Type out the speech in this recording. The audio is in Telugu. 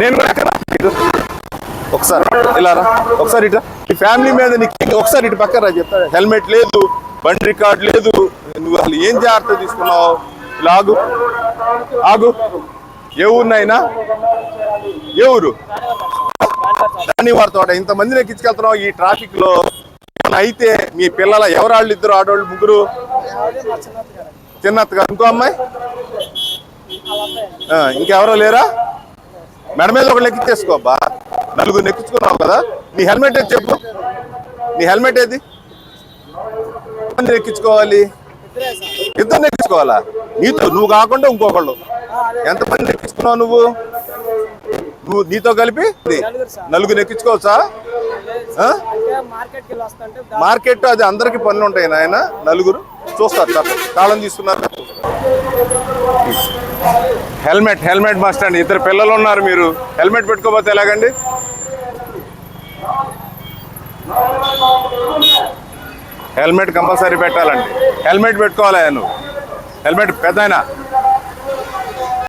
నేను కూడా ఒకసారి ఇలా రా. ఒకసారి ఇటు ఈ ఫ్యామిలీ మీద నీకు ఒకసారి ఇటు పక్కన రా చెప్తా. హెల్మెట్ లేదు బండి రికార్డ్ లేదు. నువ్వు అసలు ఏం జాగ్రత్త తీసుకున్నావు? ఇలా ఆగు. ఆగు. ఏ ఊరినైనా? ఏ ఊరు? దాని వారితో ఇంతమందిని ఎక్కించుకెళ్తున్నావు ఈ ట్రాఫిక్లో అయితే మీ పిల్లల ఎవరాళ్ళు ఇద్దరు ఆడవాళ్ళు ముగ్గురు? చిన్నత్తగా ఇంకో అమ్మాయి? ఆ, ఇంకెవరో లేరా? మెడ మీద ఒకళ్ళు ఎక్కించేసుకో అబ్బా. నలుగురు ఎక్కించుకున్నావు కదా. నీ హెల్మెట్ ఏది చెప్పు. నీ హెల్మెట్ ఏది? ఎక్కించుకోవాలి. ఇద్దరు ఎక్కించుకోవాలా? నీతో నువ్వు కాకుండా ఇంకొకళ్ళు. ఎంతమంది ఎక్కించుకున్నావు నువ్వు? నువ్వు నీతో కలిపి? నలుగురు ఎక్కించుకోవచ్చా? మార్కెట్ అది అందరికి పనులు ఉంటాయి నాయన. నలుగురు. చూస్తారు కాలం తీసుకున్నారు. హెల్మెట్ హెల్మెట్ మస్ట్ అండి ఇద్దరు పిల్లలు ఉన్నారు మీరు. హెల్మెట్ పెట్టుకోకపోతే ఎలాగండి? హెల్మెట్ కంపల్సరీ పెట్టాలండి. హెల్మెట్ పెట్టుకోవాలి నువ్వు? హెల్మెట్ పెద్దయినా